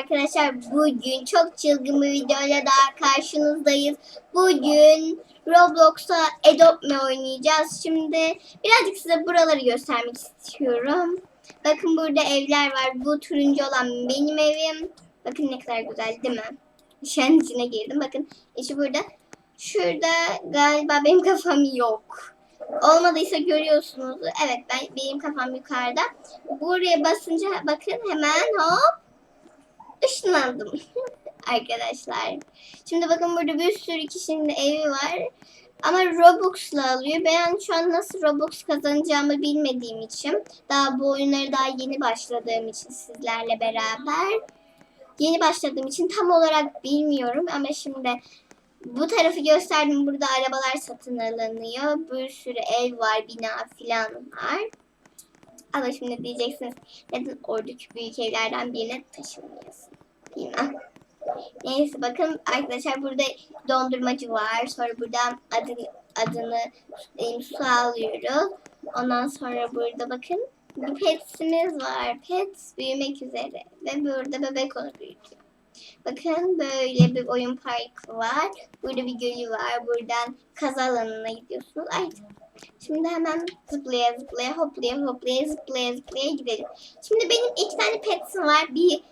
arkadaşlar. Bugün çok çılgın bir videoyla daha karşınızdayız. Bugün Roblox'ta Adopt Me oynayacağız. Şimdi birazcık size buraları göstermek istiyorum. Bakın burada evler var. Bu turuncu olan benim evim. Bakın ne kadar güzel değil mi? An içine girdim. Bakın içi burada. Şurada galiba benim kafam yok. Olmadıysa görüyorsunuz. Evet ben benim kafam yukarıda. Buraya basınca bakın hemen hop ışınlandım. Arkadaşlar. Şimdi bakın burada bir sürü kişinin evi var. Ama Robux'la alıyor. Ben şu an nasıl Robux kazanacağımı bilmediğim için daha bu oyunları daha yeni başladığım için sizlerle beraber yeni başladığım için tam olarak bilmiyorum ama şimdi bu tarafı gösterdim. Burada arabalar satın alınıyor. Bir sürü ev var, bina filan var. Ama şimdi diyeceksiniz neden oradaki büyük evlerden birine taşınmıyorsun? Bilmem. Neyse bakın arkadaşlar burada dondurmacı var. Sonra buradan adını, adını su alıyoruz. Ondan sonra burada bakın bir petsimiz var. Pets büyümek üzere. Ve burada bebek onu büyütüyor. Bakın böyle bir oyun parkı var. Burada bir gölü var. Buradan kaz alanına gidiyorsunuz. Ay Şimdi hemen zıplaya zıplaya hoplaya hoplaya zıplaya zıplaya gidelim. Şimdi benim iki tane petsim var. Bir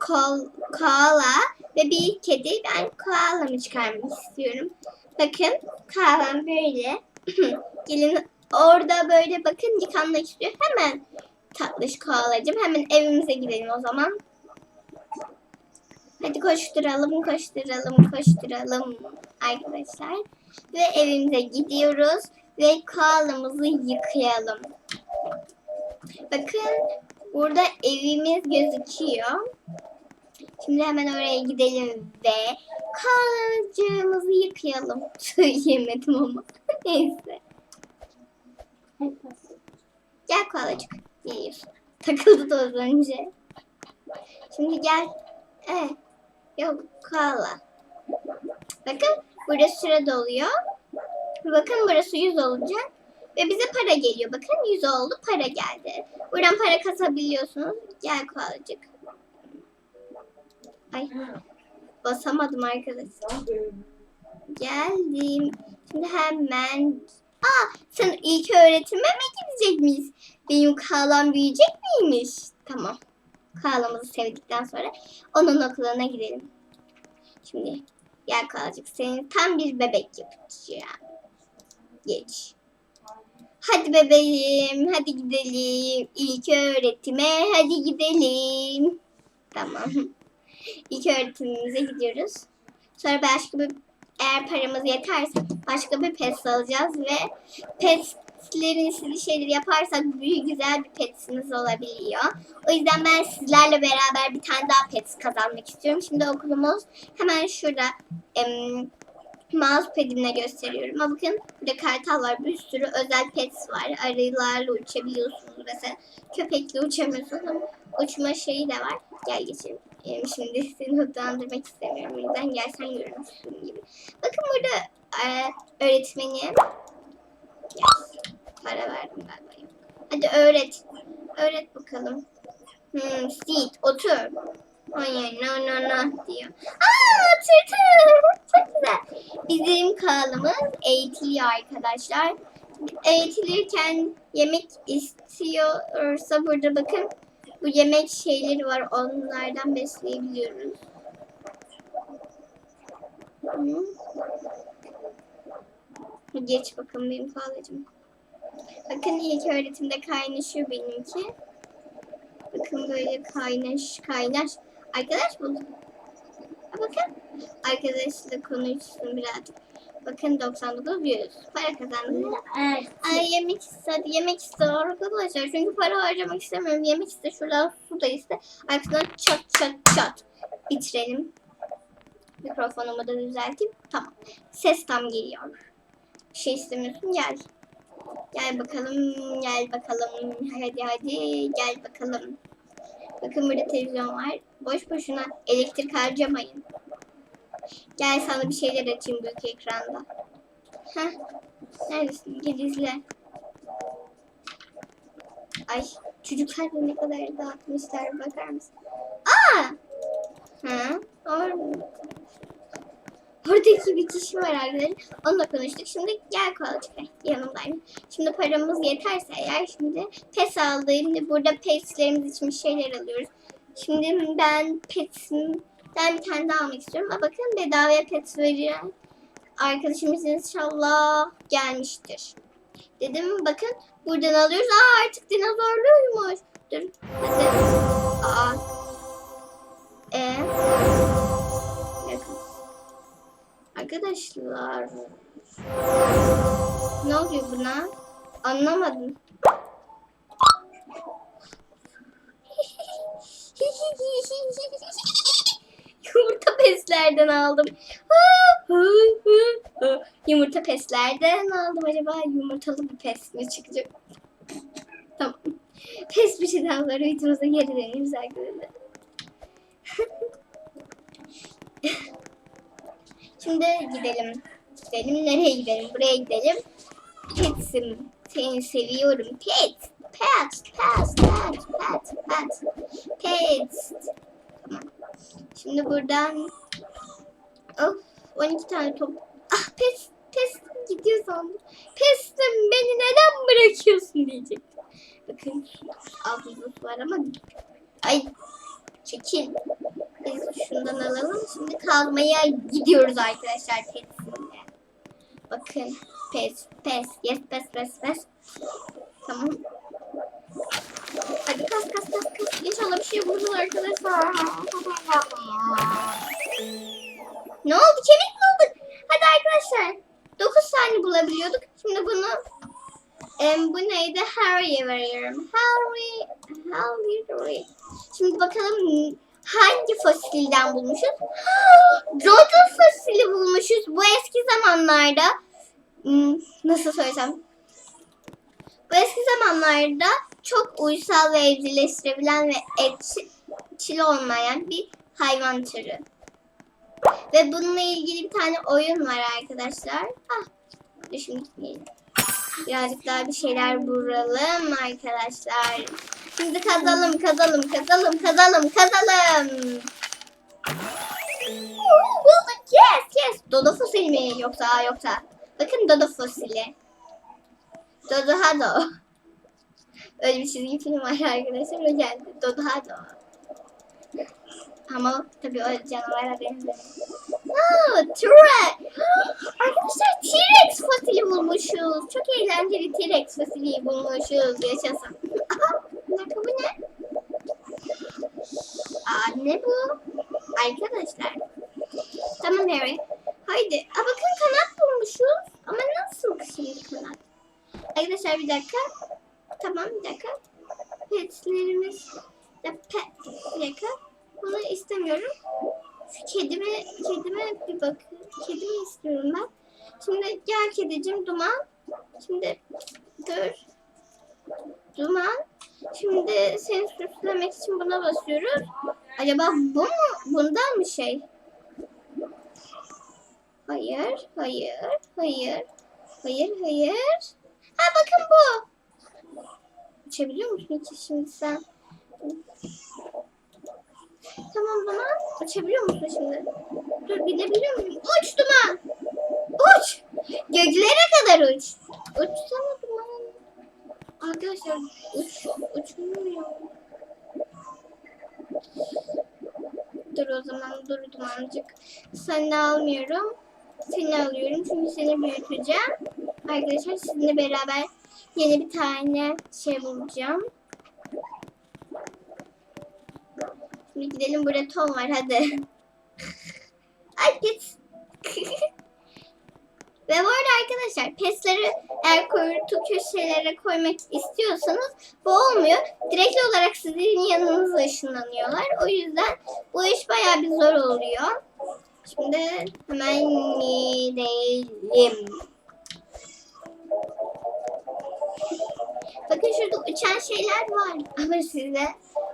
kol, koala ve bir kedi. Ben koalamı çıkarmak istiyorum. Bakın koalam böyle. Gelin orada böyle bakın yıkanmak istiyor. Hemen tatlış koalacığım. Hemen evimize gidelim o zaman. Hadi koşturalım, koşturalım, koşturalım arkadaşlar. Ve evimize gidiyoruz ve koalamızı yıkayalım. Bakın burada evimiz gözüküyor. Şimdi hemen oraya gidelim ve koalacığımızı yıkayalım. Söyleyemedim ama. Neyse. Gel koalacık. Geliyorsun. Takıldı da az önce. Şimdi gel. Evet. Yok koala. Bakın burada süre doluyor. Bakın burası 100 olacak. Ve bize para geliyor. Bakın 100 oldu para geldi. Buradan para kasabiliyorsunuz. Gel koalacık. Ay basamadım arkadaşlar. Geldim. Şimdi hemen... Aa sen ilk öğretime mi gidecek miyiz? Benim kalam büyüyecek miymiş? Tamam. Kalamızı sevdikten sonra onun okuluna gidelim. Şimdi gel kalacak seni tam bir bebek yapacağım. Geç. Hadi bebeğim, hadi gidelim. İlk öğretime, hadi gidelim. Tamam. İlk öğretimimize gidiyoruz. Sonra başka bir, eğer paramız yeterse başka bir pet alacağız ve petlerin istediği şeyleri yaparsak büyük güzel bir petimiz olabiliyor. O yüzden ben sizlerle beraber bir tane daha pet kazanmak istiyorum. Şimdi okulumuz hemen şurada. Em, mousepad'imle gösteriyorum. Ama bakın burada kartal var. Bir sürü özel pets var. Arılarla uçabiliyorsunuz mesela. Köpekle uçamıyorsunuz ama uçma şeyi de var. Gel geçelim. Ee, şimdi seni hızlandırmak istemiyorum. O yüzden gelsen görmüşsün gibi. Bakın burada e, öğretmenim. Yes. Para verdim galiba. Hadi öğret. Öğret bakalım. Hmm, sit, otur. Hayır, no no no diyor. Aa, tırtıl. Çok güzel. Bizim kanalımız eğitiliyor arkadaşlar. Eğitilirken yemek istiyorsa burada bakın bu yemek şeyleri var. Onlardan besleyebiliyoruz. Hı. Geç bakın benim kalacağım. Bakın ilk öğretimde kaynaşıyor benimki. Bakın böyle kaynaş kaynaş. Arkadaş. Ha, bakın. Arkadaşla konuşsun birazcık. Bakın 99 100. Para kazandım. Evet. Ay yemek istedi. Yemek iste arkadaşlar. Çünkü para harcamak istemiyorum. Yemek iste. Şuradan su da iste. Arkadan çat çat çat. Bitirelim. Mikrofonumu da düzelteyim. Tamam. Ses tam geliyor. Bir şey istemiyorsun gel. Gel bakalım. Gel bakalım. Hadi hadi. Gel bakalım. Bakın burada televizyon var. Boş boşuna elektrik harcamayın. Gel sana bir şeyler açayım büyük ekranda. Heh. Neredesin? Gel izle. Ay çocuklar ne kadar dağıtmışlar bakar mısın? Aa mı? Hı. Or- Oradaki bir kişi var arkadaşlar. Onunla konuştuk. Şimdi gel kovalayacak. Yanımdayım. Şimdi paramız yeterse eğer şimdi pes aldığım burada peslerimiz için bir şeyler alıyoruz. Şimdi ben petimden bir tane daha almak istiyorum. Ama bakın bedavaya pet veren arkadaşımız inşallah gelmiştir. Dedim bakın buradan alıyoruz. Aa artık dinozorluymuş. Dur. Aa. Ee? Bakın. Arkadaşlar. Ne oluyor buna? Anlamadım. Yumurta peslerden aldım. Yumurta peslerden aldım. Acaba yumurtalı bir pes mi çıkacak? Tamam. Pes bir şeyden sonra videomuza geri dönüyoruz arkadaşlar. Şimdi gidelim. Gidelim nereye gidelim? Buraya gidelim. Petsim. Seni seviyorum. Pet. Pet. Pet. Pet. Pet. Pet. Pet. Tamam. Şimdi buradan of 12 tane top. Ah pes. Pes gidiyor sandım. Pestim beni neden bırakıyorsun diyecek. Bakın su var ama ay çekil. Biz şundan alalım. Şimdi kazmaya gidiyoruz arkadaşlar pestimle. Bakın pes pes yes pes pes pes. Tamam. Hadi kas kas kas kas. İnşallah bir şey buluruz arkadaşlar. Ne oldu? Kemik bulduk. Hadi arkadaşlar. 9 tane bulabiliyorduk. Şimdi bunu em, bu neydi? Harry'e veriyorum. Harry, Harry. Şimdi bakalım hangi fosilden bulmuşuz? Dodo fosili bulmuşuz. Bu eski zamanlarda hmm, nasıl söylesem? Bu eski zamanlarda çok uysal ve evcilleştirebilen ve etçil olmayan bir hayvan türü. Ve bununla ilgili bir tane oyun var arkadaşlar. Ah, şimdi gitmeyelim. Birazcık daha bir şeyler vuralım arkadaşlar. Şimdi kazalım, kazalım, kazalım, kazalım, kazalım. Bulduk, yes, yes. Dodo fosili mi yoksa yoksa? Bakın Dodo fosili. Dodo Hado. Öyle bir çizgi film var arkadaşlar. O geldi. Dodo Hado. Ama tabii o canavara benziyor. Oh, T-Rex. Arkadaşlar T-Rex fosili bulmuşuz. Çok eğlenceli T-Rex fosili bulmuşuz. Yaşasın. Aha, bu ne? Aa, ne bu? Arkadaşlar. Tamam Harry. Haydi. Aa, bakın kanat bulmuşuz. Ama nasıl şimdi kanat? Arkadaşlar bir dakika. Tamam bir dakika. Petlerimiz. Ya, pet. Bir dakika. Bunu istemiyorum. Şu kedime, kedime bir bakın. Kedimi istiyorum ben. Şimdi kedicim duman. Şimdi dur. Duman. Şimdi seni süslemek için buna basıyoruz. Acaba bu mu? Bundan mı şey? Hayır, hayır, hayır. Hayır, hayır. Ha bakın bu. Uçabiliyor musun hiç şimdi sen? Tamam zaman uçabiliyor musun şimdi? Dur binebiliyor muyum? Uç duman. Kadar uç. Uçsana duman. Arkadaşlar uç, uçmuyor. Dur o zaman dur dumancık. Seni almıyorum. Seni alıyorum çünkü seni büyüteceğim. Arkadaşlar sizinle beraber yeni bir tane şey bulacağım. Şimdi gidelim burada Tom var hadi. Ay git. Ve bu arada arkadaşlar pesleri eğer kuytu köşelere koymak istiyorsanız bu olmuyor. Direkt olarak sizin yanınıza ışınlanıyorlar. O yüzden bu iş bayağı bir zor oluyor. Şimdi hemen gidelim. Bakın şurada uçan şeyler var. Ama size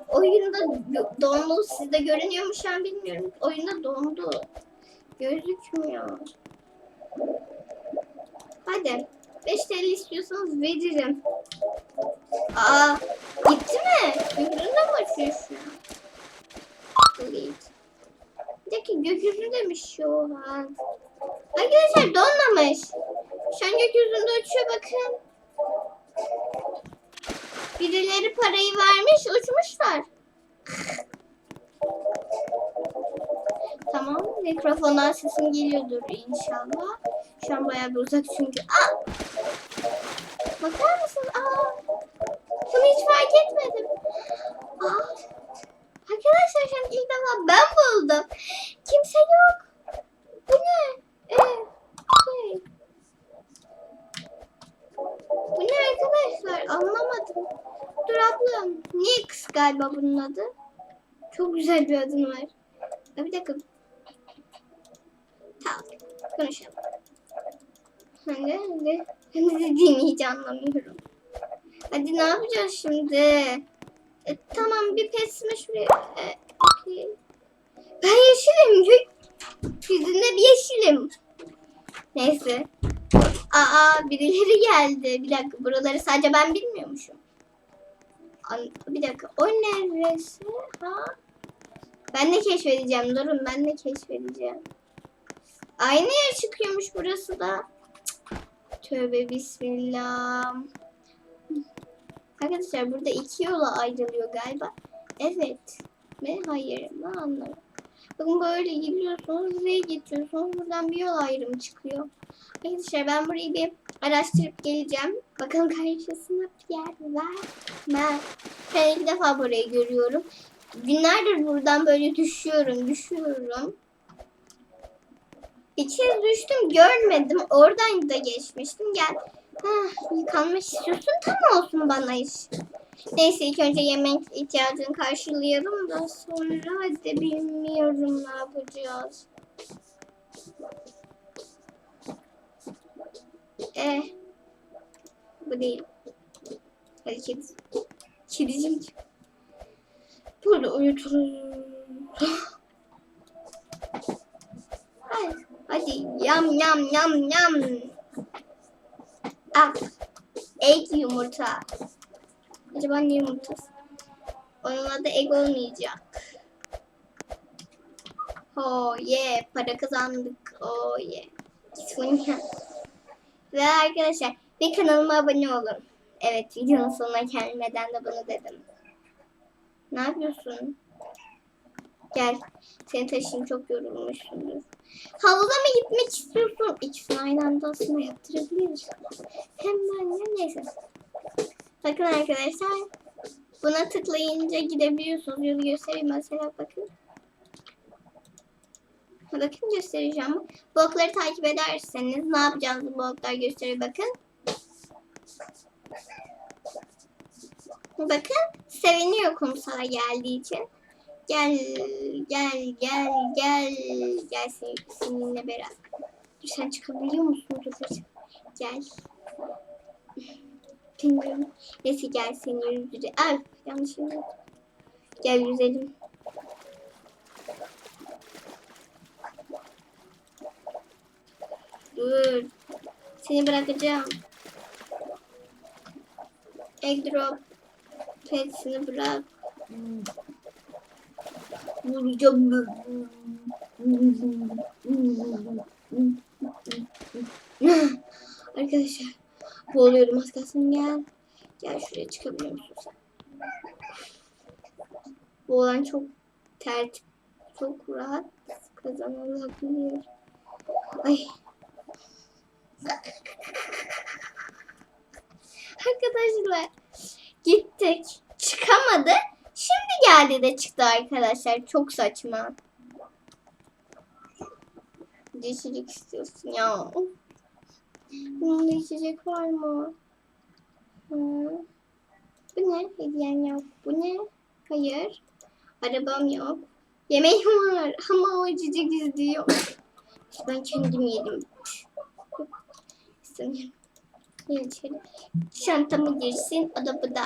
oyunda do- dondu. Sizde görünüyor mu şu an bilmiyorum. Oyunda dondu. Gözükmüyor. Hadi. 5 TL istiyorsanız veririm. Aa, gitti mi? Gökyüzünde mi uçuyorsun? Chocolate. Bir dakika gökyüzü demiş şu an. Arkadaşlar donmamış. Şu an gökyüzünde uçuyor bakın. Birileri parayı vermiş uçmuşlar. Tamam mikrofondan sesim geliyordur inşallah. Şu an bayağı bir uzak çünkü. Aa! Bakar mısın? Aa! Bunu hiç fark etmedim. Aa! Arkadaşlar şu an ilk defa ben buldum. Kimse yok. Bu ne? Ee, şey. Bu ne arkadaşlar? Anlamadım. Dur ablam. Nix galiba bunun adı. Çok güzel bir adın var. Ya bir dakika. Tamam. Konuşalım. Hadi. Ben ne dediğini hiç anlamıyorum. Hadi ne yapacağız şimdi? E, tamam bir pesme şuraya. E. Ben yeşilim. Yüzünde bir yeşilim. Neyse. Aa birileri geldi. Bir dakika buraları sadece ben bilmiyormuşum. Bir dakika o neresi? Ha? Ben de keşfedeceğim. Durun ben de keşfedeceğim. Aynı yer çıkıyormuş burası da. Tövbe bismillah. Arkadaşlar burada iki yola ayrılıyor galiba. Evet mi? Hayır mı? Anlamadım. Bakın böyle gidiyorsunuz ve geçiyorsunuz. Buradan bir yol ayrımı çıkıyor. Arkadaşlar ben burayı bir araştırıp geleceğim. Bakalım karşısında bir yer var mı? Ben ilk defa burayı görüyorum. Günlerdir buradan böyle düşüyorum, düşüyorum. Bir düştüm görmedim. Oradan da geçmiştim. Gel. Hah, yıkanmak istiyorsun tam olsun bana iş. Neyse ilk önce yemek ihtiyacını karşılayalım da sonra hadi bilmiyorum ne yapacağız. Eh. Bu değil. Hadi kedi. Kedicim. Burada uyuturuz. Hadi, hadi yam yam yam yam. Al. Egg yumurta. Acaba ne yumurtası? Onun adı egg olmayacak. Oh yeah. Para kazandık. Oh yeah. Ve arkadaşlar bir kanalıma abone olun. Evet videonun sonuna gelmeden de bunu dedim. Ne yapıyorsun? Gel. Seni taşıyayım çok yorulmuşsundur. Havuza mı gitmek istiyorsun? İkisini aynı anda aslında yaptırabiliriz. Hemen ya neyse. Bakın arkadaşlar. Buna tıklayınca gidebiliyorsunuz. Yolu göstereyim mesela bakın. Bakın göstereceğim. Blokları takip ederseniz ne yapacağınızı bloklar gösteriyor bakın. Bakın seviniyor kumsala geldiği için. Gel gel gel gel gel sen, seninle beraber. Sen çıkabiliyor musun? Dur. Gel. Bilmiyorum. Neyse gel seni yüzdüre. Ay yanlış. Gel yüzelim. Dur. Seni bırakacağım. Egg drop. Petsini bırak. Vuracağım. Arkadaşlar. Boğuluyorum az gel. Gel şuraya çıkabiliyor musun sen? Bu olan çok tertip, çok rahat kazanılabilir. Ay. Arkadaşlar gittik. Çıkamadı. Şimdi geldi de çıktı arkadaşlar. Çok saçma. Geçecek istiyorsun ya. Bunda içecek var mı? Hı. Bu ne? Hediyen yok. Bu ne? Hayır. Arabam yok. Yemeğim var ama o istiyor. İşte ben kendim yedim. İstemiyorum. Gel içeri. Çantamı girsin. O da bu da.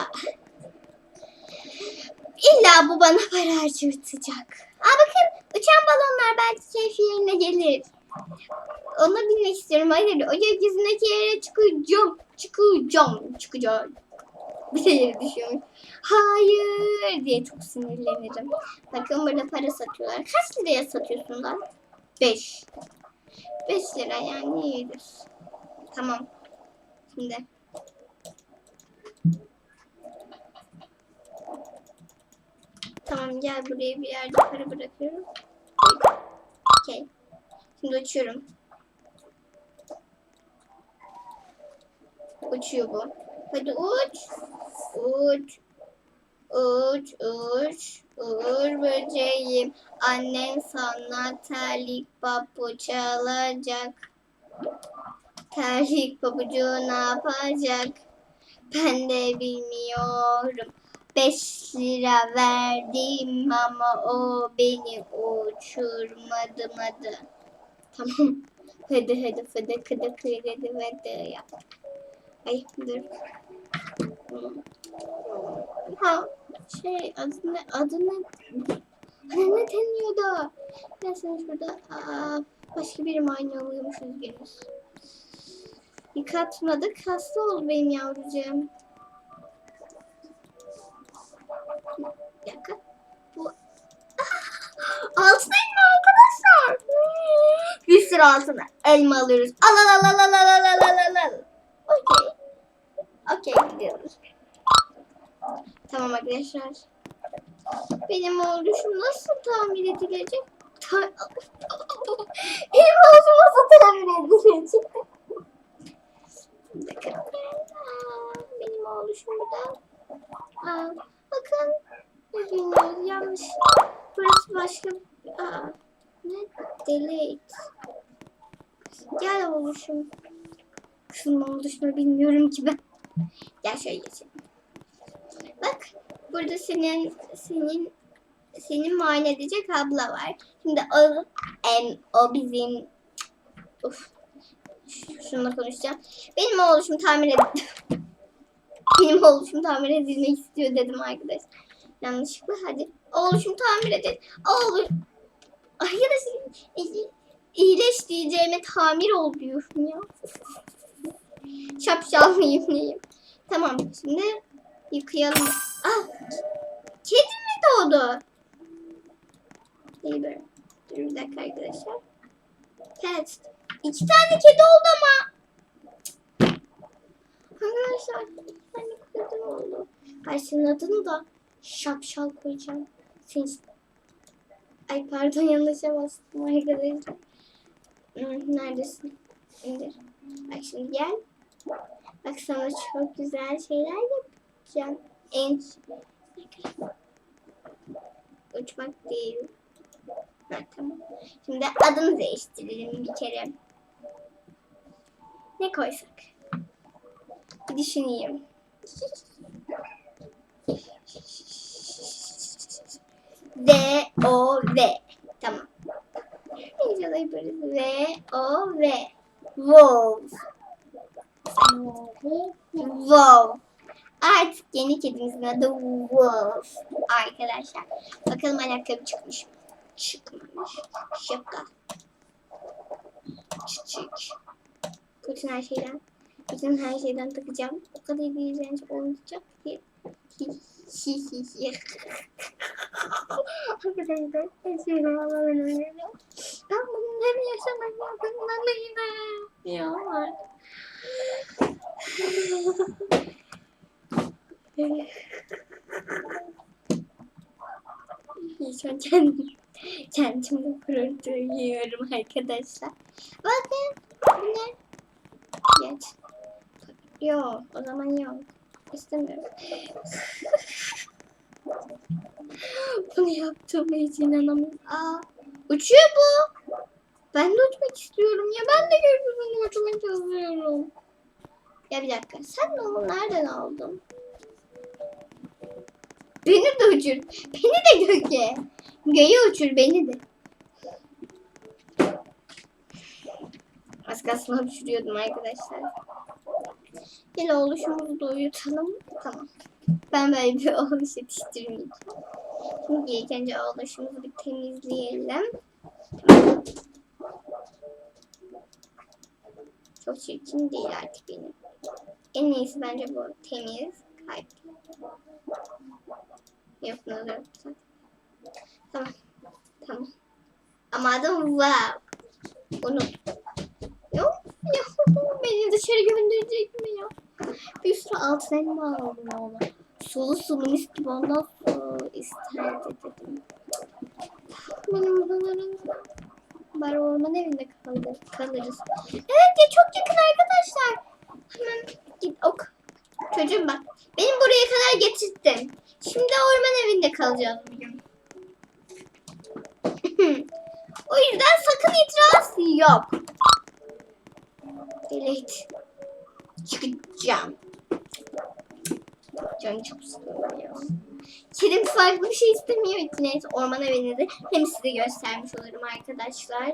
İlla bu bana para harcatacak. Aa bakın uçan balonlar belki keyfi yerine gelir. Ona binmek istiyorum. Hayır o gökyüzündeki yere çıkacağım. Çıkacağım. Çıkacağım. Bir de yere düşüyormuş. Hayır diye çok sinirlenirim. Bakın burada para satıyorlar. Kaç liraya satıyorsun lan? 5. 5 lira yani iyidir. Tamam. Şimdi. Tamam gel buraya bir yerde para bırakıyorum. Okey. Şimdi uçuyorum. Uçuyor bu. Hadi uç. Uç. Uç, uç, uğur böceğim. Annen sana terlik papuç alacak. Terlik papucu ne yapacak? Ben de bilmiyorum. Beş lira verdim ama o beni uçurmadı madı. Tamam. Hadi hadi hadi hadi hadi hadi yap. Ay dur. Ha şey adı ne adı ne? Hani ne deniyordu? Neyse şurada aa, başka bir mani alıyormuş üzgünüz. Yıkatmadık hasta oldu benim yavrucuğum. Altın elma arkadaşlar. Bir sürü altın elma alıyoruz. Al al al al al al al al al al. Okey. Okey gidiyoruz. Tamam arkadaşlar. Benim oluşum nasıl tamir edilecek? Ta Benim oluşum nasıl tamir edilecek? Benim oluşum burada. Aa, bakın. Yanlış. Burası başka. Aa, ne? Delete. Gel oluşum. Şunun oluşunu bilmiyorum ki ben. Gel şöyle geçelim. Bak burada senin senin senin muayene edecek abla var. Şimdi o em, o bizim Uf. Şununla konuşacağım. Benim oğluşum tamir ed Benim oğluşum tamir edilmek istiyor dedim arkadaş. Yanlışlıkla hadi. Oğluşum tamir edin. Oğluş. Arkadaşım iyi- iyileş diyeceğime tamir ol diyorsun ya. Şapşal mıyım neyim? Tamam şimdi yıkayalım. Ah! Kedi mi doğdu? Böyle. Dur bir dakika arkadaşlar. Pet. İki tane kedi oldu ama. Arkadaşlar iki tane kedi oldu. Ay senin adını da şapşal koyacağım. Sen... Ay pardon yanlışa bastım arkadaşlar. Neredesin? İndir. Bak şimdi gel. Bak sana çok güzel şeyler yapacağım. En uçmak değil. Ha, tamam. Şimdi adını değiştirelim bir kere. Ne koysak? Bir düşüneyim. V O V. Tamam. Güzel yaparız. V O V. Wolf. Wolf. Artık yeni kedimizin adı Wolf. Arkadaşlar. Bakalım ayakkabı çıkmış mı? Çıkmamış. Şaka. Çık. Bütün her şeyden. Bütün her şeyden takacağım. O kadar iğrenç olacak ki. Arkadaşlar. her şeyden alamıyorum. Ben bunları yaşamak zorundayım. Ya. Şu an kendim, kendimi gurur duyuyorum arkadaşlar. Bakın bu ne? Geç. Yok o zaman yok. İstemiyorum. Bunu yaptığıma hiç inanamıyorum. Aa, uçuyor bu. Ben de uçmak istiyorum ya. Ben de gökyüzünde uçmak istiyorum. Ya bir dakika. Sen onu nereden aldın? Beni de uçur. Beni de göke. Göğe uçur beni de. Az kalsın hapşırıyordum arkadaşlar. Gel oğluşumuzu da uyutalım. Tamam. Ben böyle bir oğluş yetiştirmeyeceğim. Şimdi ilk önce oğluşumuzu bir temizleyelim. Çok çirkin değil artık benim. En iyisi bence bu temiz. Hayır. Yok oluyor? Tamam. Tamam. Ama adım wow. Bunu. Yok. Yok. Beni dışarı gönderecek mi ya? Bir sürü altın elma aldım ona. Sulu sulu mis gibi ondan su isterdi dedim. Benim odalarım bari orman evinde kaldı, kalırız. Evet ya çok yakın arkadaşlar. Hemen git ok. Çocuğum bak. Benim buraya kadar getirdin. Şimdi orman evinde kalacağız bugün. o yüzden sakın itiraz yok. Delete. Çıkacağım. Canım çok sıkılıyor. Kedim farklı bir şey istemiyor neyse orman evini de hem size göstermiş olurum arkadaşlar.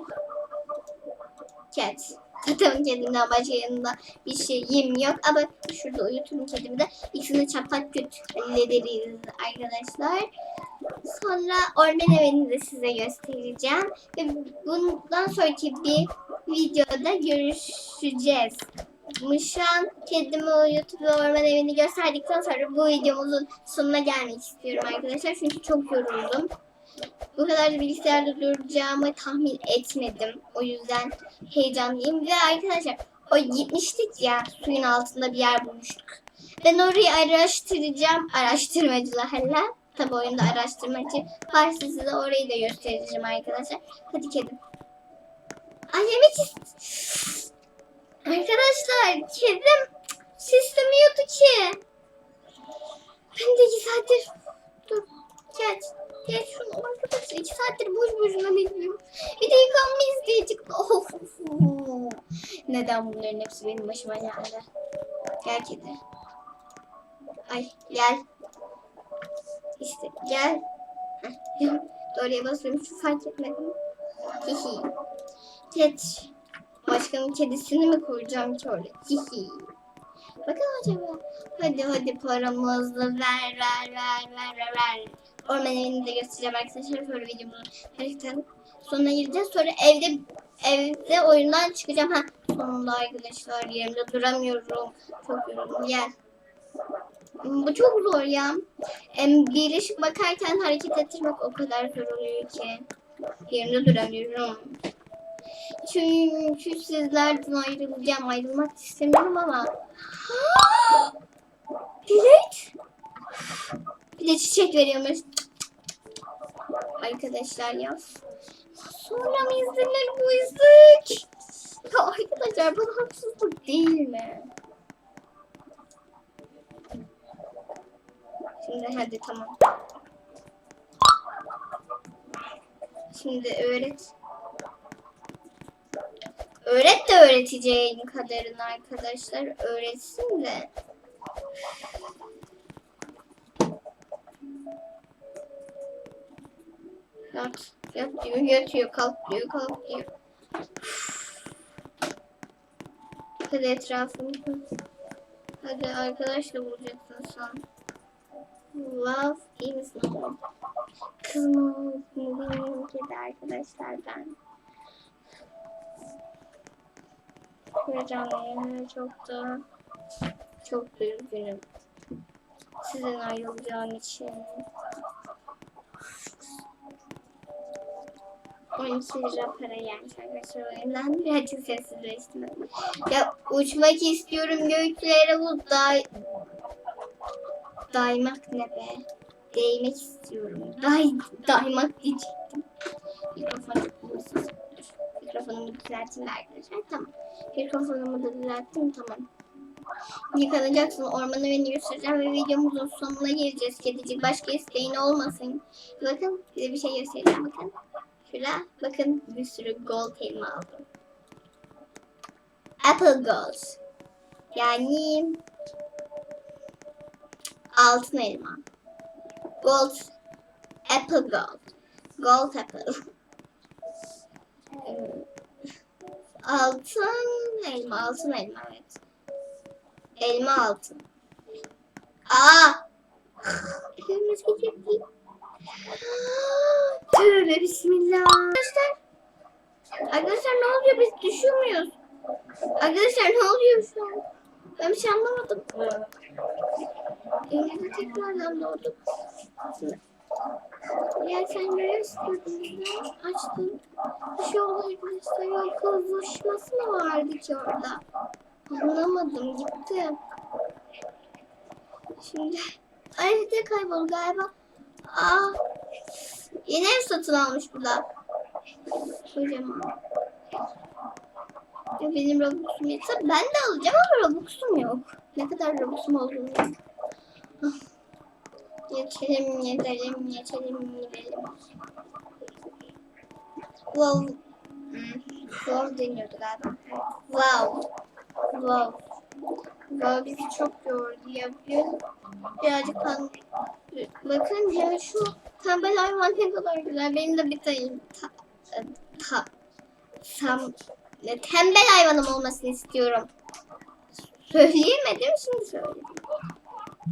Cat. Zaten kedimden başka yanında bir şeyim yok ama şurada uyuturum kedimi de ikisini kötü hallederiz arkadaşlar. Sonra orman evini de size göstereceğim. Ve bundan sonraki bir videoda görüşeceğiz. Şu an kedimi uyutup orman evini gösterdikten sonra bu videomuzun sonuna gelmek istiyorum arkadaşlar. Çünkü çok yoruldum. Bu kadar da bilgisayarda duracağımı tahmin etmedim. O yüzden heyecanlıyım. Ve arkadaşlar o gitmiştik ya suyun altında bir yer bulmuştuk. Ben orayı araştıracağım. Araştırmacılarla. Tabi oyunda araştırmacı varsa size orayı da göstereceğim arkadaşlar. Hadi kedim. Ay yemek Arkadaşlar kedim seslemiyordu ki. Ben de iki saattir dur geç geç şunu arkadaşlar iki saattir boş boşuna bekliyorum. Bir de yıkanma isteyecek. Of. Neden bunların hepsi benim başıma geldi? Gel kedi. Ay gel. İşte gel. Doğruya basıyorum şu fark etmedim. Hihi. Geç. Başkanın kedisini mi koyacağım ki öyle? Hihi. Bakın acaba. Hadi hadi paramızı ver ver ver ver ver ver. Orman evini de göstereceğim arkadaşlar. Sonra videomuzun gerçekten sonuna gireceğiz. Sonra evde evde oyundan çıkacağım. Ha sonunda arkadaşlar yerimde duramıyorum. Çok yoruldum. Gel. Bu çok zor ya. Em, birleşik bakarken hareket ettirmek o kadar zor oluyor ki. Yerimde duramıyorum. Çünkü sizlerden ayrılacağım. Ayrılmak istemiyorum ama. Dilek. Bir de çiçek veriyormuş. Arkadaşlar ya. Sonra mı izlenir bu izlik? Ya arkadaşlar bu haksızlık değil mi? Şimdi hadi tamam. Şimdi öğret. Öğret de öğreteceğin kadarını arkadaşlar. Öğretsin de. Yat. Yat diyor. Yatıyor. Kalk diyor. Kalk diyor. Hadi etrafını. Hadi arkadaşla bulacaksın sen. Love iyi misin? Kız mı oğlum mu bilmiyorum ki de arkadaşlar ben. Heyecanlıyım çok da çok da üzgünüm. Sizin ayrılacağım için. 12 lira para gelmiş arkadaşlar oyundan. Birazcık sessizleştim. Ya uçmak istiyorum göklere uzay. Daymak ne be? Değmek istiyorum. Day, daymak diyecektim. Mikrofon dur. Mikrofonumu düzelttim arkadaşlar. Tamam. Mikrofonumu da düzelttim. Tamam. Yıkanacaksın. Ormanı beni göstereceğim ve videomuzun sonuna geleceğiz. Kedicik başka isteğin olmasın. Bakın size bir şey göstereceğim. Bakın. Şurada bakın bir sürü gold elma aldım. Apple gold. Yani altın elma. Gold. Apple gold. Gold apple. altın elma. Altın elma evet. Elma altın. Aa! Elimiz gitti. Tövbe bismillah. Arkadaşlar. Arkadaşlar ne oluyor? Biz düşüyor muyuz? Arkadaşlar ne oluyor şu an? Ben bir şey anlamadım. Evde tekrardan doğduk. Ya sen bizden. Açtın. Bir şey olaydı işte. Yol kızışması mı vardı ki orada? Anlamadım. Gitti. Şimdi harita kayboldu galiba. Aa, yeni ev satın almış bu da. Kocaman. Ya benim Robux'um yetse ben de alacağım ama Robux'um yok. Ne kadar Robux'um olduğunu yok. Ah. Geçelim, yedelim, geçelim, gidelim. Wow. Hmm. Wow deniyordu galiba. Wow. Wow. Bizi çok yordu ya. Bugün birazcık kan... Bakın ya şu tembel hayvan ne kadar güzel. Benim de bir tane ta, ta, tam, tembel hayvanım olmasını istiyorum. Söyleyemedim şimdi söyledim.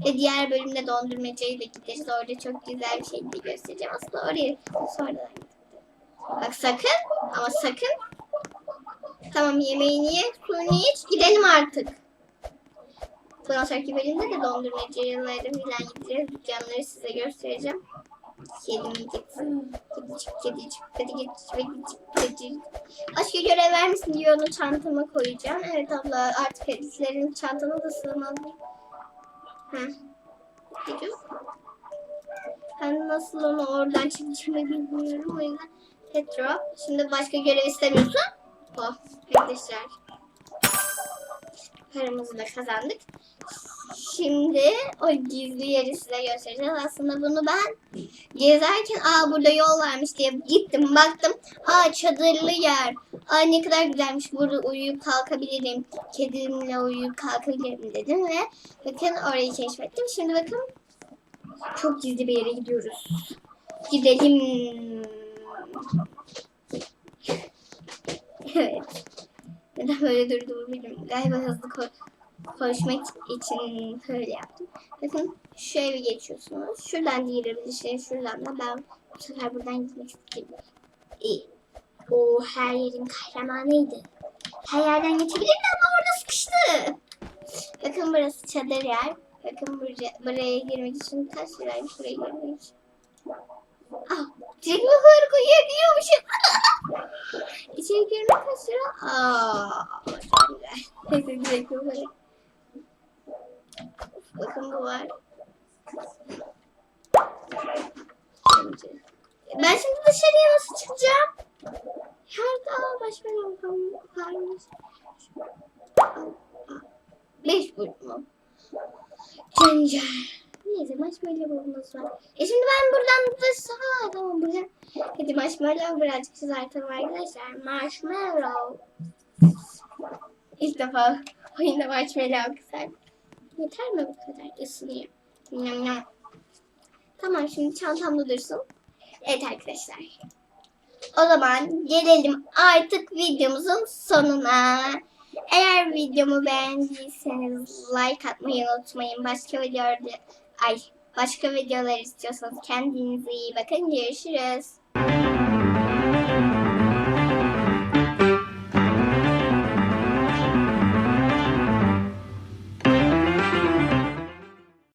Ve diğer bölümde dondurmacayla gideriz. Orada çok güzel bir şey de göstereceğim. Aslında oraya sonradan. Bak sakın ama sakın. Tamam yemeğini ye, suyunu iç. Gidelim artık. Sonraki bölümde de dondurmacıları falan gideceğiz. Dükkanları size göstereceğim. Kedim gitsin. Kedicik, kedicik, kedicik, kedicik, kedicik. Başka görev vermişsin diyor onu çantama koyacağım. Evet abla artık kedicilerin çantana da sığmaz. Hı. Gidiyor. Ben nasıl onu oradan çekeceğimi bilmiyorum. O yüzden Petro. Şimdi başka görev istemiyorsun. Oh arkadaşlar. Paramızı da kazandık. Şimdi o gizli yeri size göstereceğiz. Aslında bunu ben gezerken aa burada yol varmış diye gittim baktım. Aa çadırlı yer. Aa ne kadar güzelmiş burada uyuyup kalkabilirim. Kedimle uyuyup kalkabilirim dedim ve bakın orayı keşfettim. Şimdi bakın çok gizli bir yere gidiyoruz. Gidelim. evet. Neden böyle durduğumu bilmiyorum. Galiba hızlı ko konuşmak için böyle yaptım. Bakın şu evi geçiyorsunuz. Şuradan girebilirsiniz. Şuradan da ben bu sefer buradan gitmek istedim. İyi. O her yerin kahramanıydı. Her yerden geçebilirdi ama orada sıkıştı. Bakın burası çadır yer. Bakın buraya, buraya girmek için kaç liraymış buraya girmek için. Ah, direkt mi kadar koyabiliyormuşum? İçeri girmek kaç lira? Aa, çok güzel. Neyse direkt kadar. Bakın bu var. Ben şimdi dışarıya nasıl çıkacağım? Yerde başkanım varmış. Beş burnu. Cencer. Neyse marshmallow bulmamız var. E şimdi ben buradan dışarı tamam buradan. Hadi marshmallow birazcık kızartalım arkadaşlar. Marshmallow. İlk defa oyunda marshmallow kızart. Yeter mi bu kadar? Isınıyor. Nyam nyam. Tamam şimdi çantamda dursun. Evet arkadaşlar. O zaman gelelim artık videomuzun sonuna. Eğer videomu beğendiyseniz like atmayı unutmayın. Başka videolarda ay başka videolar istiyorsanız kendinize iyi bakın. Görüşürüz.